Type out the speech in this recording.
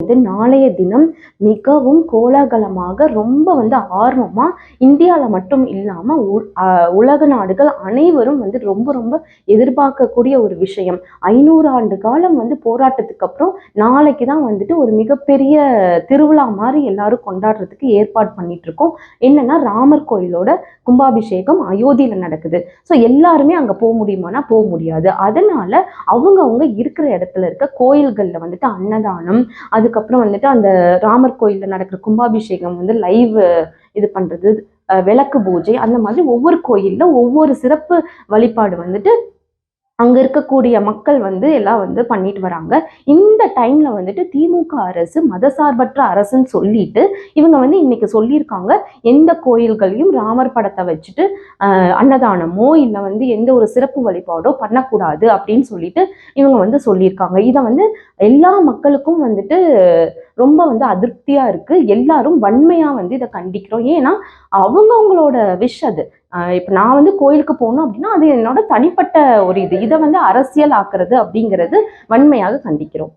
வந்து நாளைய தினம் மிகவும் கோலாகலமாக ரொம்ப வந்து ஆர்வமா இந்தியால மட்டும் இல்லாம உலக நாடுகள் அனைவரும் வந்து ரொம்ப ரொம்ப எதிர்பார்க்கக்கூடிய ஒரு விஷயம். ஐநூறு ஆண்டு காலம் வந்து போராட்டத்துக்கு அப்புறம் நாளைக்கு தான் வந்துட்டு ஒரு மிகப்பெரிய திருவிழா மாதிரி எல்லாரும் கொண்டாடுறதுக்கு ஏற்பாடு பண்ணிட்டு இருக்கோம் என்னன்னா ராமர் கோயிலோட கும்பாபிஷேகம் அயோத்தியில நடக்குது. ஸோ எல்லாருமே அங்க போக முடியுமானா போக முடியாது. அதனால அவங்கவங்க இருக்கிற இடத்துல இருக்க கோயில்கள்ல வந்துட்டு அன்னதானம் அதுக்கப்புறம் வந்துட்டு அந்த ராமர் கோயில்ல நடக்கிற கும்பாபிஷேகம் வந்து லைவ் இது பண்றது விளக்கு பூஜை அந்த மாதிரி ஒவ்வொரு கோயில்ல ஒவ்வொரு சிறப்பு வழிபாடு வந்துட்டு அங்கே இருக்கக்கூடிய மக்கள் வந்து எல்லாம் வந்து பண்ணிட்டு வராங்க. இந்த டைமில் வந்துட்டு திமுக அரசு மதசார்பற்ற அரசுன்னு சொல்லிட்டு இவங்க வந்து இன்னைக்கு சொல்லியிருக்காங்க. எந்த கோயில்களையும் ராமர் படத்தை வச்சுட்டு அன்னதானமோ இல்லை வந்து எந்த ஒரு சிறப்பு வழிபாடோ பண்ணக்கூடாது அப்படின்னு சொல்லிட்டு இவங்க வந்து சொல்லியிருக்காங்க. இதை வந்து எல்லா மக்களுக்கும் வந்துட்டு ரொம்ப வந்து அதிருப்தியா இருக்கு. எல்லாரும் வன்மையா வந்து இதை கண்டிக்கிறோம். ஏன்னா அவங்கவுங்களோட விஷ் அது. இப்போ நான் வந்து கோயிலுக்கு போகணும் அப்படின்னா அது என்னோட தனிப்பட்ட ஒரு இது. இதை வந்து அரசியல் ஆக்குறது அப்படிங்கிறது வன்மையாக கண்டிக்கிறோம்.